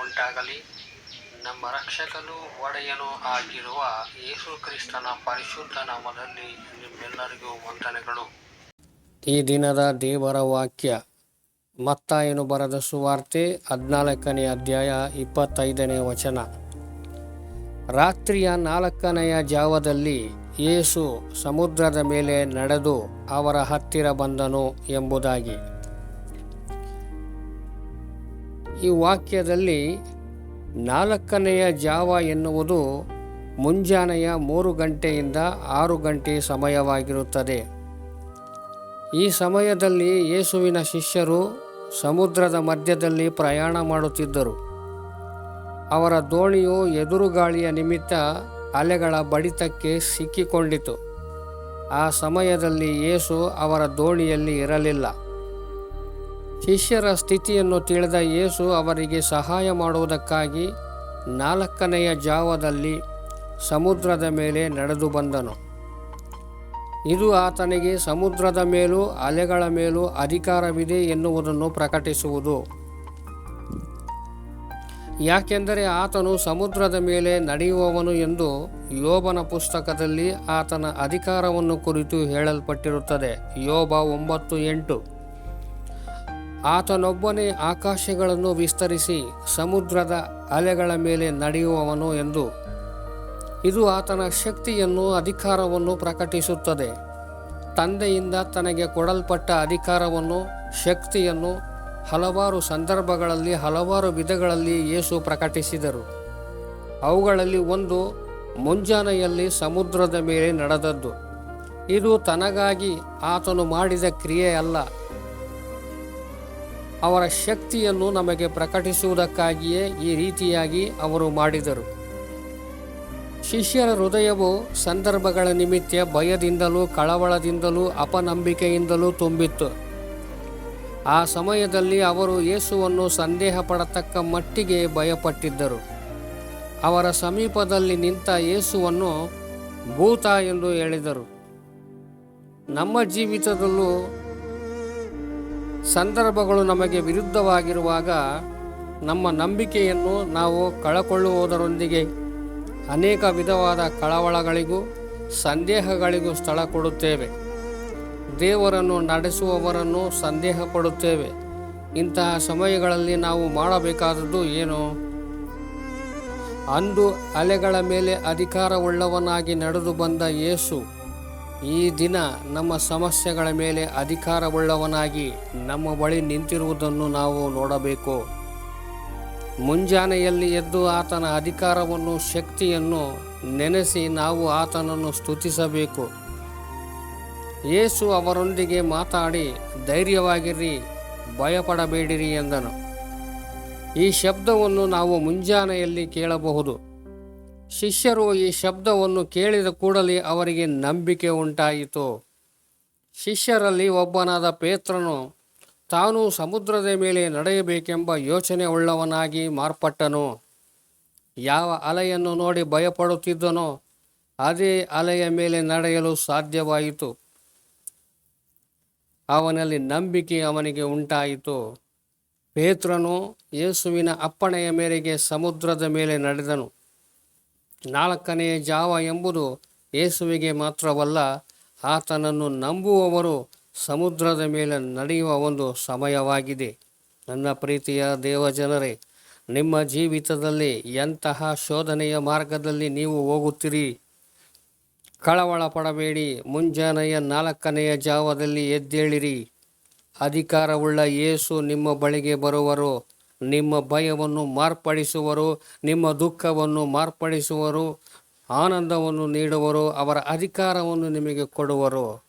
ಉಂಟಾಗಲಿ. ನಮ್ಮ ರಕ್ಷಕನು ಒಡೆಯನೂ ಆಗಿರುವ ಯೇಸು ಕ್ರಿಸ್ತನ ಪರಿಶುದ್ಧ ನಾಮದಲ್ಲಿ ನಿಮ್ಮೆಲ್ಲರಿಗೂ ವಂದನೆಗಳು. ಈ ದಿನದ ದೇವರ ವಾಕ್ಯ, ಮತ್ತಾಯನು ಬರೆದ ಸುವಾರ್ತೆ ಹದಿನಾಲ್ಕನೇ ಅಧ್ಯಾಯ ಇಪ್ಪತ್ತೈದನೇ ವಚನ. ರಾತ್ರಿಯ ನಾಲ್ಕನೆಯ ಜಾವದಲ್ಲಿ ಯೇಸು ಸಮುದ್ರದ ಮೇಲೆ ನಡೆದು ಅವರ ಹತ್ತಿರ ಬಂದನು ಎಂಬುದಾಗಿ. ಈ ವಾಕ್ಯದಲ್ಲಿ ನಾಲ್ಕನೆಯ ಜಾವ ಎನ್ನುವುದು ಮುಂಜಾನೆಯ ಮೂರು ಗಂಟೆಯಿಂದ ಆರು ಗಂಟೆ ಸಮಯವಾಗಿರುತ್ತದೆ. ಈ ಸಮಯದಲ್ಲಿ ಯೇಸುವಿನ ಶಿಷ್ಯರು ಸಮುದ್ರದ ಮಧ್ಯದಲ್ಲಿ ಪ್ರಯಾಣ ಮಾಡುತ್ತಿದ್ದರು. ಅವರ ದೋಣಿಯು ಎದುರುಗಾಳಿಯ ನಿಮಿತ್ತ ಅಲೆಗಳ ಬಡಿತಕ್ಕೆ ಸಿಕ್ಕಿಕೊಂಡಿತು. ಆ ಸಮಯದಲ್ಲಿ ಯೇಸು ಅವರ ದೋಣಿಯಲ್ಲಿ ಇರಲಿಲ್ಲ. ಶಿಷ್ಯರ ಸ್ಥಿತಿಯನ್ನು ತಿಳಿದ ಯೇಸು ಅವರಿಗೆ ಸಹಾಯ ಮಾಡುವುದಕ್ಕಾಗಿ ನಾಲ್ಕನೆಯ ಜಾವದಲ್ಲಿ ಸಮುದ್ರದ ಮೇಲೆ ನಡೆದು ಬಂದನು. ಇದು ಆತನಿಗೆ ಸಮುದ್ರದ ಮೇಲೂ ಅಲೆಗಳ ಮೇಲೂ ಅಧಿಕಾರವಿದೆ ಎನ್ನುವುದನ್ನು ಪ್ರಕಟಿಸುವುದು. ಯಾಕೆಂದರೆ ಆತನು ಸಮುದ್ರದ ಮೇಲೆ ನಡೆಯುವವನು ಎಂದು ಯೋಬನ ಪುಸ್ತಕದಲ್ಲಿ ಆತನ ಅಧಿಕಾರವನ್ನು ಕುರಿತು ಹೇಳಲ್ಪಟ್ಟಿರುತ್ತದೆ. ಯೋಬ ಒಂಬತ್ತು ಎಂಟು. ಆತನೊಬ್ಬನೇ ಆಕಾಶಗಳನ್ನು ವಿಸ್ತರಿಸಿ ಸಮುದ್ರದ ಅಲೆಗಳ ಮೇಲೆ ನಡೆಯುವವನು ಎಂದು. ಇದು ಆತನ ಶಕ್ತಿಯನ್ನು ಅಧಿಕಾರವನ್ನು ಪ್ರಕಟಿಸುತ್ತದೆ. ತಂದೆಯಿಂದ ತನಗೆ ಕೊಡಲ್ಪಟ್ಟ ಅಧಿಕಾರವನ್ನು, ಶಕ್ತಿಯನ್ನು ಹಲವಾರು ಸಂದರ್ಭಗಳಲ್ಲಿ, ಹಲವಾರು ವಿಧಗಳಲ್ಲಿ ಯೇಸು ಪ್ರಕಟಿಸಿದರು. ಅವುಗಳಲ್ಲಿ ಒಂದು ಮುಂಜಾನೆಯಲ್ಲಿ ಸಮುದ್ರದ ಮೇಲೆ ನಡೆದದ್ದು. ಇದು ತನಗಾಗಿ ಆತನು ಮಾಡಿದ ಕ್ರಿಯೆ ಅಲ್ಲ ಅವರ ಶಕ್ತಿಯನ್ನು ನಮಗೆ ಪ್ರಕಟಿಸುವುದಕ್ಕಾಗಿಯೇ ಈ ರೀತಿಯಾಗಿ ಅವರು ಮಾಡಿದರು. ಶಿಷ್ಯರ ಹೃದಯವು ಸಂದರ್ಭಗಳ ನಿಮಿತ್ತ ಭಯದಿಂದಲೂ ಕಳವಳದಿಂದಲೂ ಅಪನಂಬಿಕೆಯಿಂದಲೂ ತುಂಬಿತ್ತು. ಆ ಸಮಯದಲ್ಲಿ ಅವರು ಯೇಸುವನ್ನು ಸಂದೇಹ ಪಡತಕ್ಕ ಮಟ್ಟಿಗೆ ಭಯಪಟ್ಟಿದ್ದರು. ಅವರ ಸಮೀಪದಲ್ಲಿ ನಿಂತ ಯೇಸುವನ್ನು ಭೂತ ಎಂದು ಹೇಳಿದರು. ನಮ್ಮ ಜೀವಿತದಲ್ಲೂ ಸಂದರ್ಭಗಳು ನಮಗೆ ವಿರುದ್ಧವಾಗಿರುವಾಗ ನಮ್ಮ ನಂಬಿಕೆಯನ್ನು ನಾವು ಕಳಕೊಳ್ಳುವುದರೊಂದಿಗೆ ಅನೇಕ ವಿಧವಾದ ಕಳವಳಗಳಿಗೂ ಸಂದೇಹಗಳಿಗೂ ಸ್ಥಳ ಕೊಡುತ್ತೇವೆ. ದೇವರನ್ನು ನಡೆಸುವವರನ್ನು ಸಂದೇಹ ಪಡುತ್ತೇವೆ ಇಂತಹ ಸಮಯಗಳಲ್ಲಿ ನಾವು ಮಾಡಬೇಕಾದದ್ದು ಏನು? ಅಂದು ಅಲೆಗಳ ಮೇಲೆ ಅಧಿಕಾರವುಳ್ಳವನಾಗಿ ನಡೆದು ಬಂದ ಯೇಸು ಈ ದಿನ ನಮ್ಮ ಸಮಸ್ಯೆಗಳ ಮೇಲೆ ಅಧಿಕಾರವುಳ್ಳವನಾಗಿ ನಮ್ಮ ಬಳಿ ನಿಂತಿರುವುದನ್ನು ನಾವು ನೋಡಬೇಕು. ಮುಂಜಾನೆಯಲ್ಲಿ ಎದ್ದು ಆತನ ಅಧಿಕಾರವನ್ನು, ಶಕ್ತಿಯನ್ನು ನೆನೆಸಿ ನಾವು ಆತನನ್ನು ಸ್ತುತಿಸಬೇಕು. ಯೇಸು ಅವರೊಂದಿಗೆ ಮಾತಾಡಿ, ಧೈರ್ಯವಾಗಿರಿ, ಭಯಪಡಬೇಡಿರಿ ಎಂದನು. ಈ ಶಬ್ದವನ್ನು ನಾವು ಮುಂಜಾನೆಯಲ್ಲಿ ಕೇಳಬಹುದು. ಶಿಷ್ಯರು ಈ ಶಬ್ದವನ್ನು ಕೇಳಿದ ಕೂಡಲೇ ಅವರಿಗೆ ನಂಬಿಕೆ ಉಂಟಾಯಿತು. ಶಿಷ್ಯರಲ್ಲಿ ಒಬ್ಬನಾದ ಪೇತ್ರನು, ತಾನು ಸಮುದ್ರದ ಮೇಲೆ ನಡೆಯಬೇಕೆಂಬ ಯೋಚನೆ ಉಳ್ಳವನಾಗಿ ಮಾರ್ಪಟ್ಟನು. ಯಾವ ಅಲೆಯನ್ನು ನೋಡಿ ಭಯಪಡುತ್ತಿದ್ದನೋ, ಅದೇ ಅಲೆಯ ಮೇಲೆ ನಡೆಯಲು ಸಾಧ್ಯವಾಯಿತು. ಅವನಲ್ಲಿ ನಂಬಿಕೆ ಅವನಿಗೆ ಉಂಟಾಯಿತು. ಪೇತ್ರನು ಯೇಸುವಿನ ಅಪ್ಪಣೆಯ ಮೇರೆಗೆ ಸಮುದ್ರದ ಮೇಲೆ ನಡೆದನು. ನಾಲ್ಕನೆಯ ಜಾವ ಎಂಬುದು ಯೇಸುವಿಗೆ ಮಾತ್ರವಲ್ಲ, ಆತನನ್ನು ನಂಬುವವರು ಸಮುದ್ರದ ಮೇಲೆ ನಡೆಯುವ ಒಂದು ಸಮಯವಾಗಿದೆ. ನನ್ನ ಪ್ರೀತಿಯ ದೇವಜನರೇ, ನಿಮ್ಮ ಜೀವಿತದಲ್ಲಿ ಎಂತಹ ಶೋಧನೆಯ ಮಾರ್ಗದಲ್ಲಿ ನೀವು ಹೋಗುತ್ತೀರಿ? ಕಳವಳ ಪಡಬೇಡಿ, ಮುಂಜಾನೆಯ ನಾಲ್ಕನೆಯ ಜಾವದಲ್ಲಿ ಎದ್ದೇಳಿರಿ. ಅಧಿಕಾರವುಳ್ಳ ಯೇಸು ನಿಮ್ಮ ಬಳಿಗೆ ಬರುವರು. ನಿಮ್ಮ ಭಯವನ್ನು ಮಾರ್ಪಡಿಸುವರು ನಿಮ್ಮ ದುಃಖವನ್ನು ಮಾರ್ಪಡಿಸುವರು ಆನಂದವನ್ನು ನೀಡುವರು ಅವರ ಅಧಿಕಾರವನ್ನು ನಿಮಗೆ ಕೊಡುವರು.